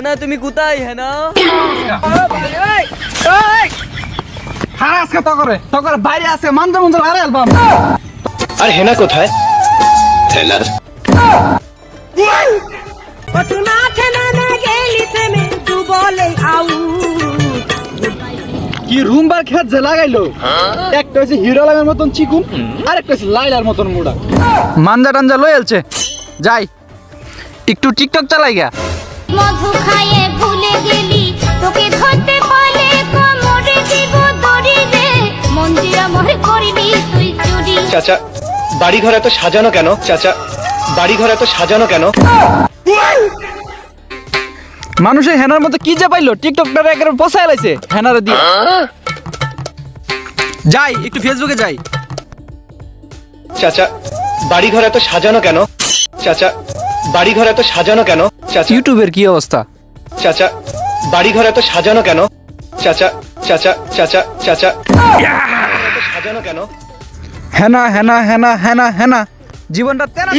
হেনা তুমি কোথায় হেনা হ্যাঁ আজকে তো করে তো বাইরে আছে মানতে মন্দ আরে অ্যালবাম। আর হেনা কোথায়? হেনা ঘটনা থেনা না গেলি তু বলে আউ। কি রুম বার খেত যে লাগাইলো? একটা হচ্ছে হিরো লাগার মতন চিকুন আর একটা হচ্ছে লাইলার মতন মুড়া। মাঞ্জা টাঞ্জা লই আলছে যাই একটু টিকটক চালাই গা মধু খাইয়ে ভুলে গেলি। তোকে ধরতে পারলে কোমরে দিব দড়ি রে মন্দিরা মরে করবি তুই চুরি। চাচা বাড়ি ঘর এত সাজানো কেন? চাচা বাড়ি ঘর এত সাজানো কেন? মানুষের হেনার মতো কি যে পাইলো? টিকটকটারে একেবারে পচাই লাইছে। হেনারে দিয়ে। যাই একটু ফেসবুকে যাই। চাচা বাড়ি ঘর এত সাজানো কেন? চাচা বাড়ি ঘর এত সাজানো কেন? চাচা। ইউটিউবের কি অবস্থা? চাচা বাড়ি ঘর এত সাজানো কেন? চাচা চাচা চাচা চাচা। সাজানো কেন? হেনা হেনা হেনা হেনা হেনা। জীবনটা তেরা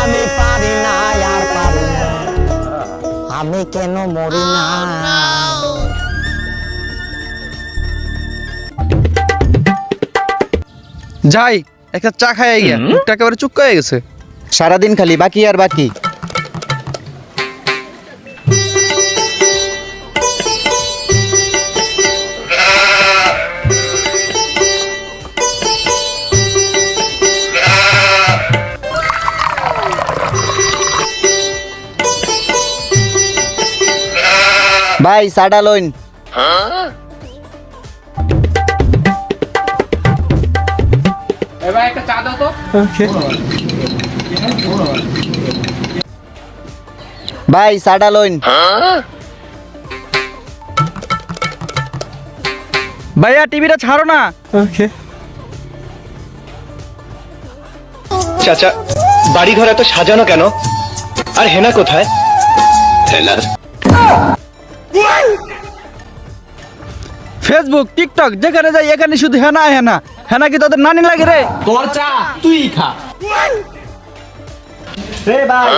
আমি পারি না আর পারি না। আমি কেন মরি না? যাই একটা চা খাই গিয়া মুখটা একেবারে চুক্কা হয়ে গেছে। সারাদিন খালি বাকি আর বাকি? ভাই সাডা লইন। ভাই সাডা লইন। ভাইয়া টিভিটা ছাড়ো না। চাচা বাড়ি ঘর এত সাজানো কেন? আর হেনা কোথায়? হেনা ফেসবুক টিকটক যেখানে যাই এখানে শুধু হেনা হেনা। হেনা কি তোদের নানি লাগে রে? তোর চা তুই খা। রে ভাই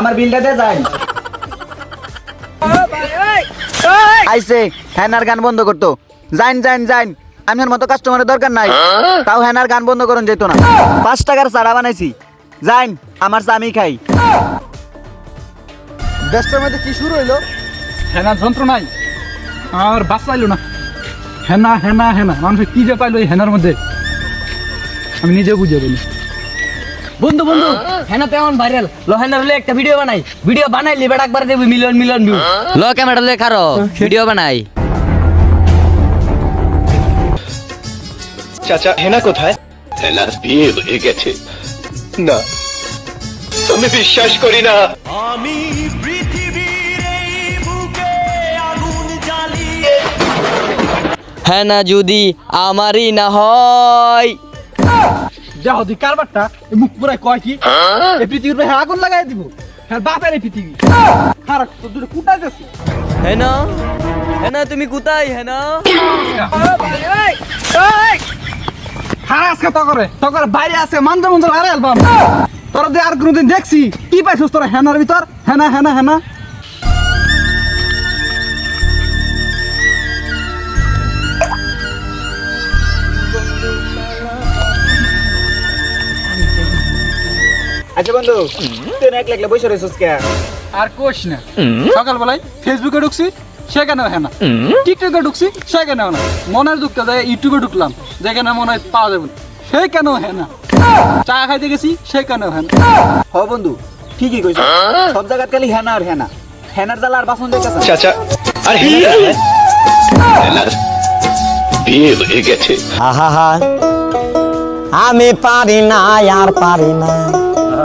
আমার বিলটা দে যাই। আইসে হ্যানার গান বন্ধ করতো। যাইন যাইন যাইন। আমি মতো কাস্টমারের দরকার নাই। তাও হ্যানার গান বন্ধ করুন যেত না। পাঁচ টাকার চারা বানাইছি। যাইন আমার চা আমি খাই। দেশটার মধ্যে কি শুরু হইল? হেনা যন্ত্র নাই। আর বাস পাইলো না। হেনা হেনা হেনা। মানুষ কি যে পাইলো এই হেনার মধ্যে? আমি নিজে বুঝে বলি বন্ধু বন্ধু হেনা তো এমন ভাইরাল ল হেনার হলে একটা ভিডিও বানাই। ভিডিও বানাইলি বেটা একবার দেবি মিলিয়ন মিলিয়ন ভিউ ল ক্যামেরা লে খারো ভিডিও বানাই। চাচা হেনা কোথায়? হেনার বিয়ে হয়ে গেছে। না। আমি বিশ্বাস করি না। হেনা যদি আমারই না হয়। যাও দি কারবারটা মুখ পুরাই কয় কি? এই পৃথিবীর হ্যাঁ আগুন লাগাই দিব। হ্যাঁ বাপের এই পৃথিবী। খারাপ তো দুটো কুটাই যাচ্ছে? হেনা হেনা তুমি কোথায়? হেনা হ্যাঁ আজকে বাইরে আছে মন্দ আরে অ্যালবাম তোরা দিয়ে আর কোনোদিন দেখছি কি পাইছিস তোরা? হেনার ভিতর? হেনা হেনা হেনা আচ্ছা বন্ধু তুই এক লাগলে বসে রয়েছিস কে? আর কোশ না। সকালবেলায় ফেসবুকে ঢুকছি সেখানেও হ্যাঁ না। টিকটকে ঢুকছি সেখানেও না। মনের দুঃখটা যায় ইউটিউবে ঢুকলাম যেখানে মনে হয় পাওয়া যাবে না। সেখানেও হ্যাঁ না। চা খাইতে গেছি সেখানেও হ্যাঁ না। হ বন্ধু ঠিকই কইছ। সব জায়গাত খালি হেনা আর হেনা। হেনার জ্বালা আর বাসন দেখতেছ চাচা আর বিয়ে হয়ে গেছে। আহা আমি পারি না আর পারি না।